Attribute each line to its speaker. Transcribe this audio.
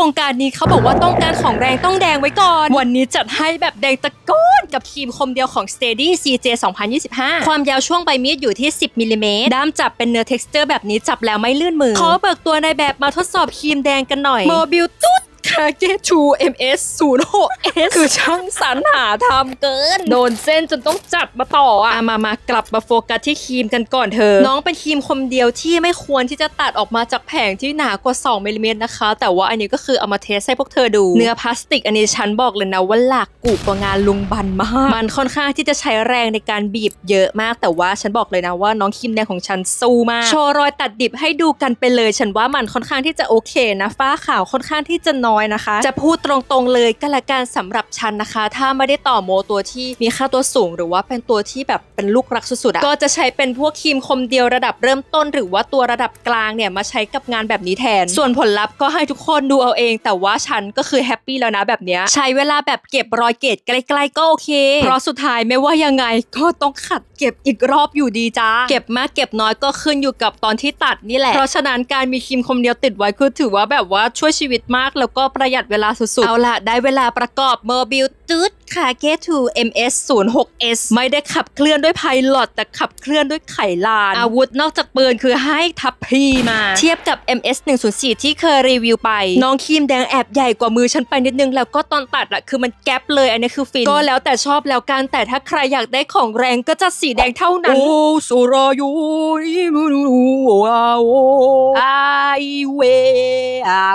Speaker 1: วงการนี้เขาบอกว่าต้องการของแรงต้องแดงไว้ก่อน วันนี้จัดให้แบบแดงตะโกนกับครีมคมเดียวของ Steady CJ 2025 ความยาวช่วงใบมีดอยู่ที่ 10มิลลิเมตรด้ามจับเป็นเนื้อ texture แบบนี้จับแล้วไม่ลื่นมือ ขอเบิกตัวในแบบมาทดสอบครีมแดงกันหน่อยโมบิลตุ๊ด คาเกชู MS 0 6 S คือช่างสรรหาทำเกิน โดนเส้นจนต้องจัดมาต่ออะมามากลับมาโฟกัสที่ครีมกันก่อนเธอ น้องเป็นครีมคมเดียวที่ไม่ควรที่จะตัดออกมาจากแผงที่หนากว่า 2มิลลิเมตรนะคะ แต่ว่าอันนี้ก็คือเอามาเทสให้พวกเธอดู เนื้อพลาสติกอันนี้ฉันบอกเลยนะว่าหลักกูกว่างานลุงบันมาก มันค่อนข้างที่จะใช้แรงในการบีบเยอะมาก แต่ว่าฉันบอกเลยนะว่าน้องครีมแดงของฉันสู้มาก โชว์รอยตัดดิบให้ดูกันไปเลย ฉันว่ามันค่อนข้างที่จะโอเคนะฝ้าขาวค่อนข้างที่จะน้อยนะคะ จะพูดตรงๆเลยก็แล้วกันสำหรับฉันนะคะ ถ้าไม่ได้ต่อโมตัวที่มีค่าตัวสูง หรือว่าเป็นตัวที่แบบเป็นลูกรักสุดๆก็จะใช้เป็นพวกครีมคมเดียวระดับเริ่มต้น หรือว่าตัวระดับกลางเนี่ยมาใช้กับงานแบบนี้แทน ส่วนผลลัพธ์ก็ให้ทุกคนดูเอาเอง แต่ว่าฉันก็คือแฮปปี้แล้วนะแบบเนี้ยใช้เวลาแบบเก็บรอยเกตใกล้ๆก็โอเคเพราะสุดท้ายไม่ว่ายังไงก็ต้องขัดเก็บอีกรอบอยู่ดีจ้าเก็บมากเก็บน้อยก็ขึ้นอยู่กับตอนที่ตัดนี่แหละเพราะฉะนั้นการมีครีมคมเดียวติดไว้คือถือว่าแบบว่าช่วยชีวิตมากแล้วก็ประหยัดเวลาสุดๆ เอาล่ะได้เวลาประกอบโมบิลตืดคาเกทู MS 0 6 S ไม่ได้ขับเคลื่อนด้วยไพลอตแต่ขับเคลื่อนด้วยไขลาน อาวุธนอกจากปืนคือให้ทัพพีมา เทียบกับ MS 104ที่เคยรีวิวไป น้องครีมแดงแอบใหญ่กว่ามือฉันไปนิดนึง แล้วก็ตอนตัดอะคือมันแก๊ปเลย อันนี้คือฟิน ก็แล้วแต่ชอบแล้วกัน แต่ถ้าใครอยากได้ของแรงก็จะสีแดงเท่านั้น โอ้สุรายุอิมุนุอาโอไอเวอา